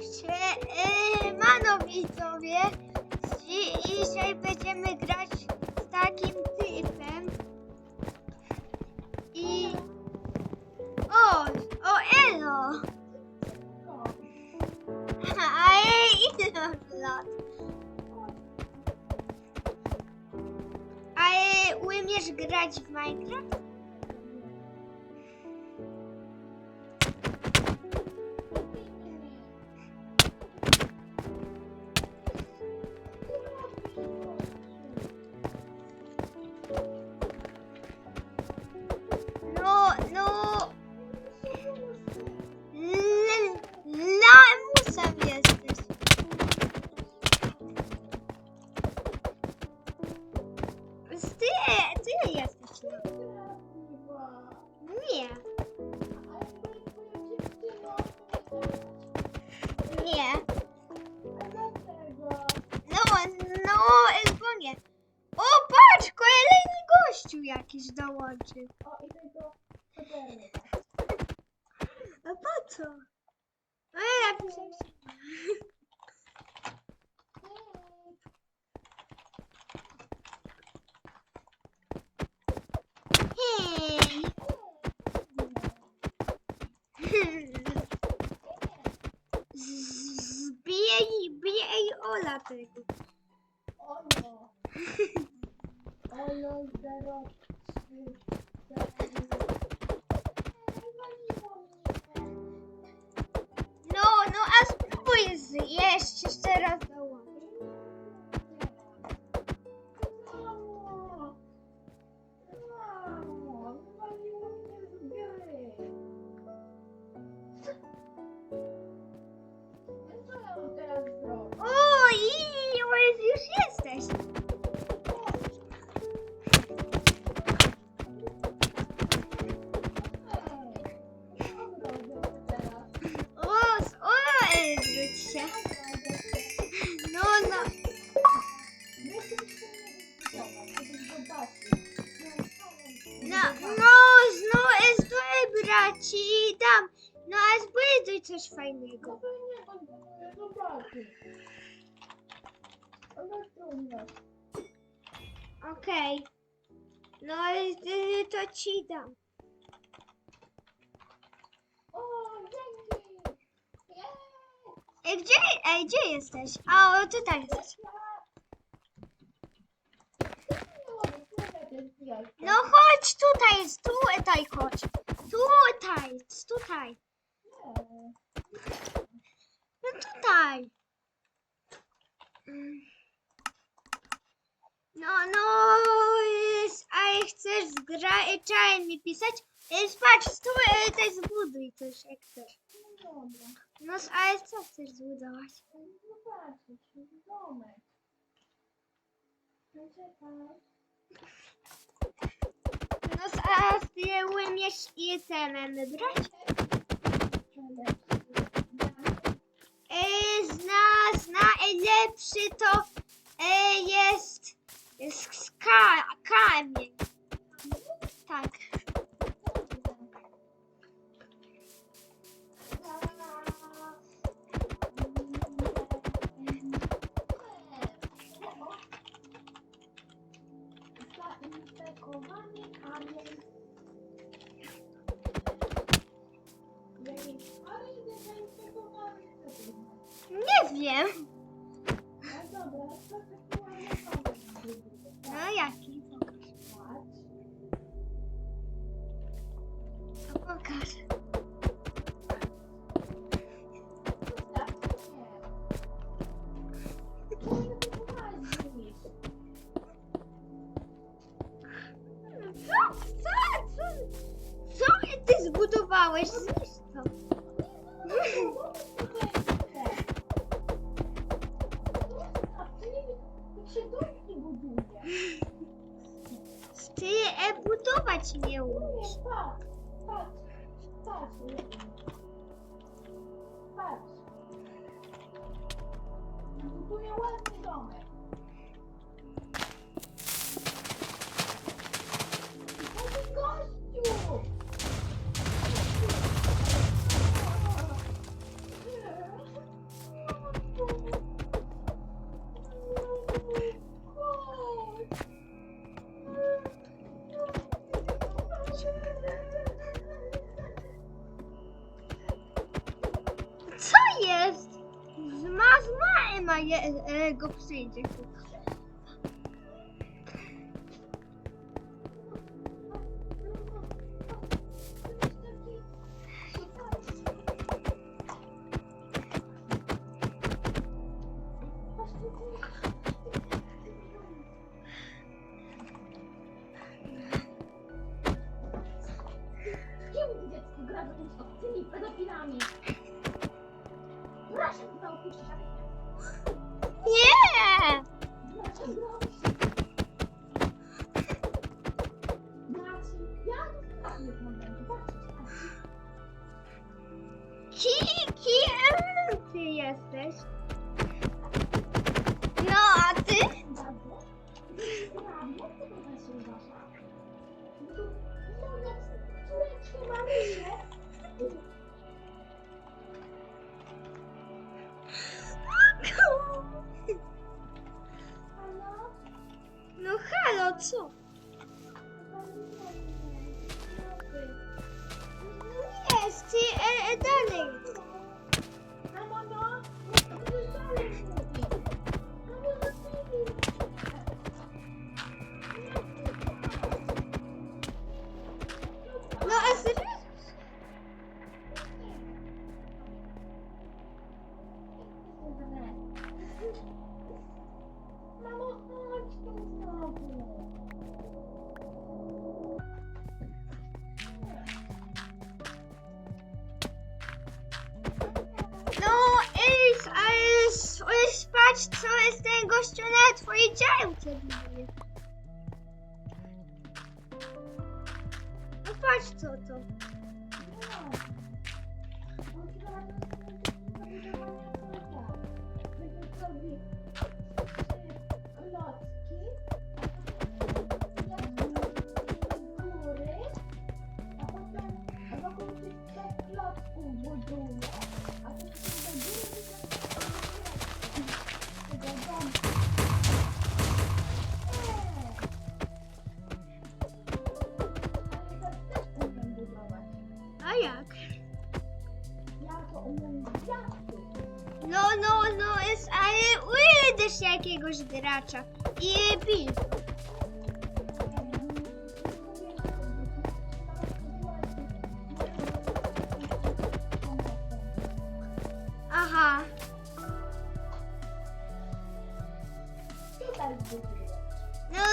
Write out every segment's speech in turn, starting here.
Siemano widzowie, Dzi- dzisiaj będziemy grać z takim typem i... O, o elo! A ile lat? A umiesz grać w Minecraft? Zbije i bije i Ola tylko. Olo. Okej. No, y, to ci dam. Ej, gdzie, ej, gdzie jesteś? A, o, tutaj jesteś. No chodź, tutaj jest, tutaj chodź. Tutaj, tutaj. No tutaj. Mm. No, no, jest, a chcesz trzeba mi pisać? Jest, patrz, tu, e, tutaj zbuduj coś, jak chcesz. No, ale co chcesz zbudować? No, a ty umiesz itemem brać? E, zna, zna, najlepszy to e, jest ska, kamień. Where's je, e, go przyjdzie. は。braća i biljku. Aha. No,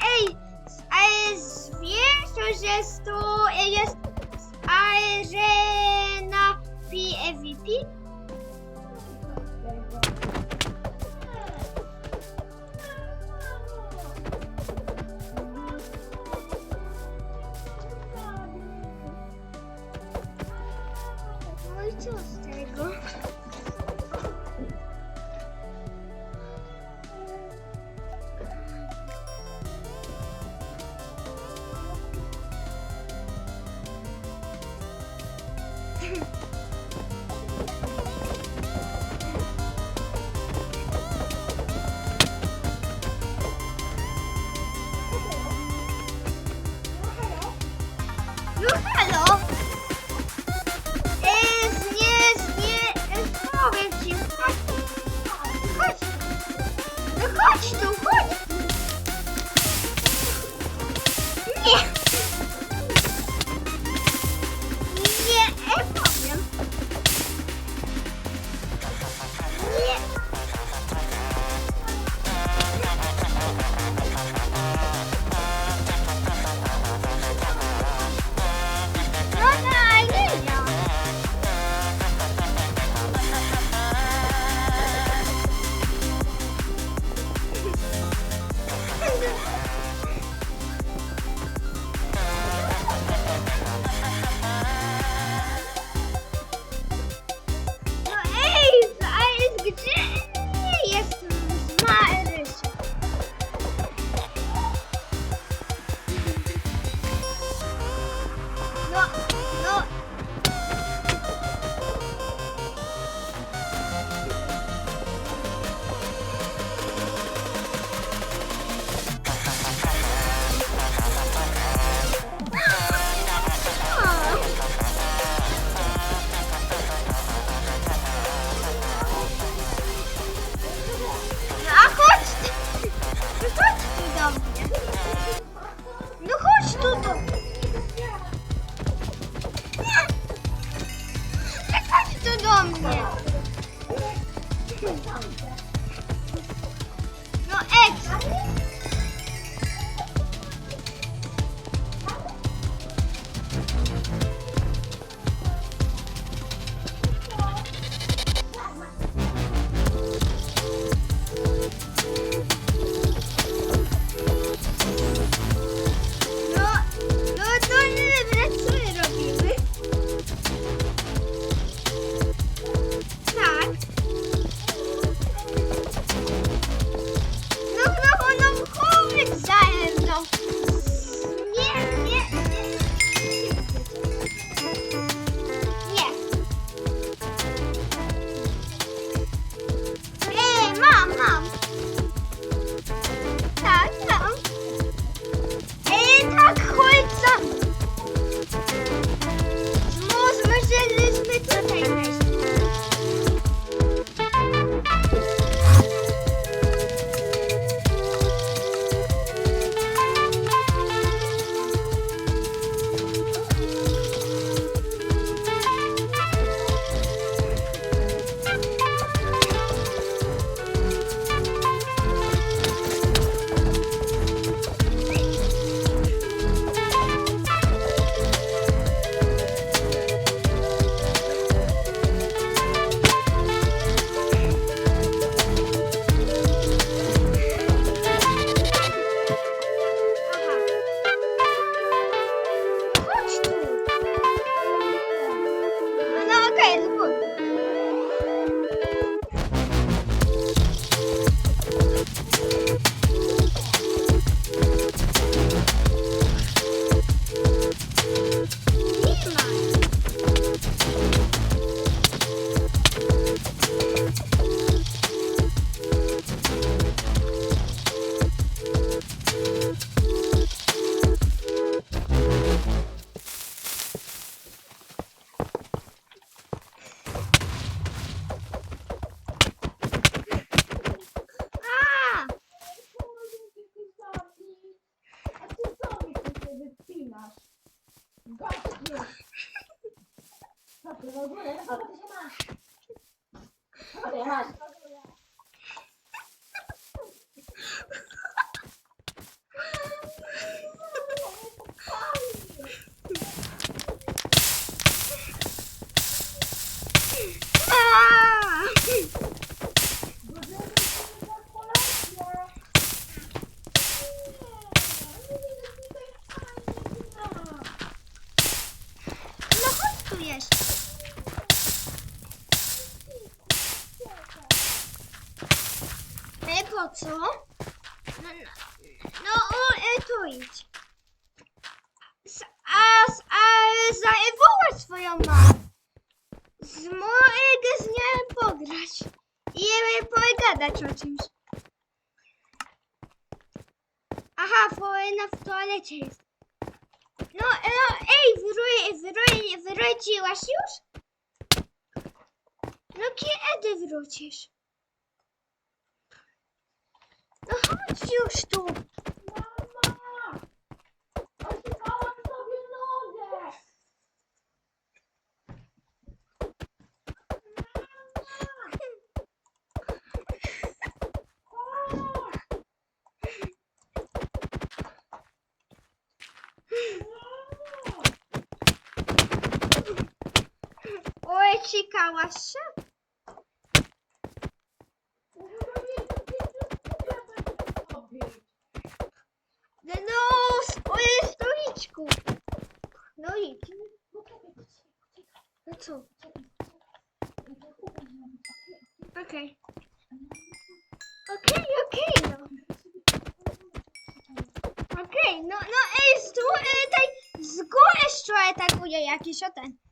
ej, a wiesz, że to jest a że na PVP? Aha, Polena w toalecie jest. No, no ej, wyro, wyro, wyrodziłaś już? No kiedy wrócisz? No chodź już tu. Zesrałaś się? No, no, swoje stoliczku. No idź. No co? Okej. Okej, okej, no. Okej, no, no, ej, stół, ej, tej, z góry strzałe atakuje jakiś o ten.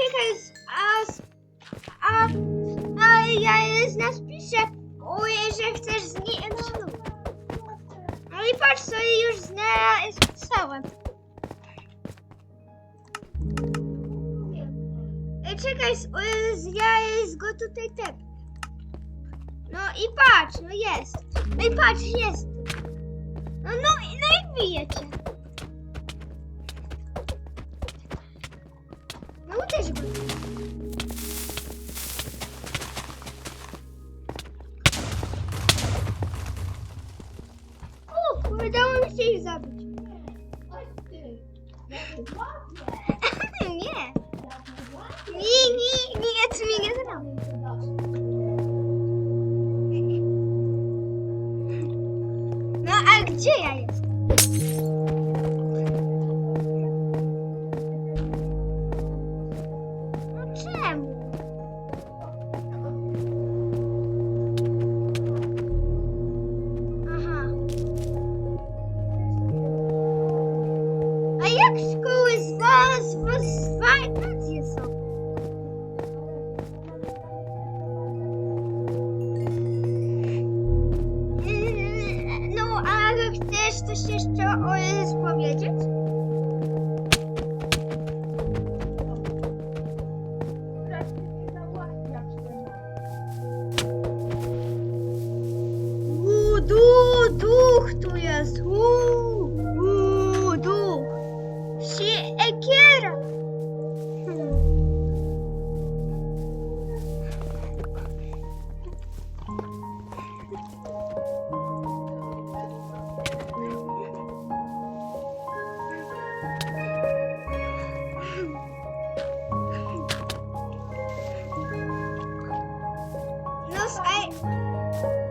Ej, czekaj, s- a, a, a ja z nas piszę, oj, że chcesz z nim. No i patrz, co już napisałem. Ej, czekaj, o, z- ja z go tutaj tep. No i patrz, no jest. No i patrz, jest. No, no, no i bijecie. Udało mi się ich zabić. Nie, chcesz coś jeszcze o jest powiedzieć? Ej,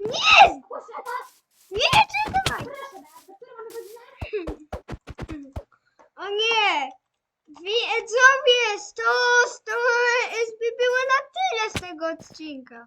Nie! Nie, czekaj! O nie! Widzowie, 100, 100 SB było na tyle z tego odcinka.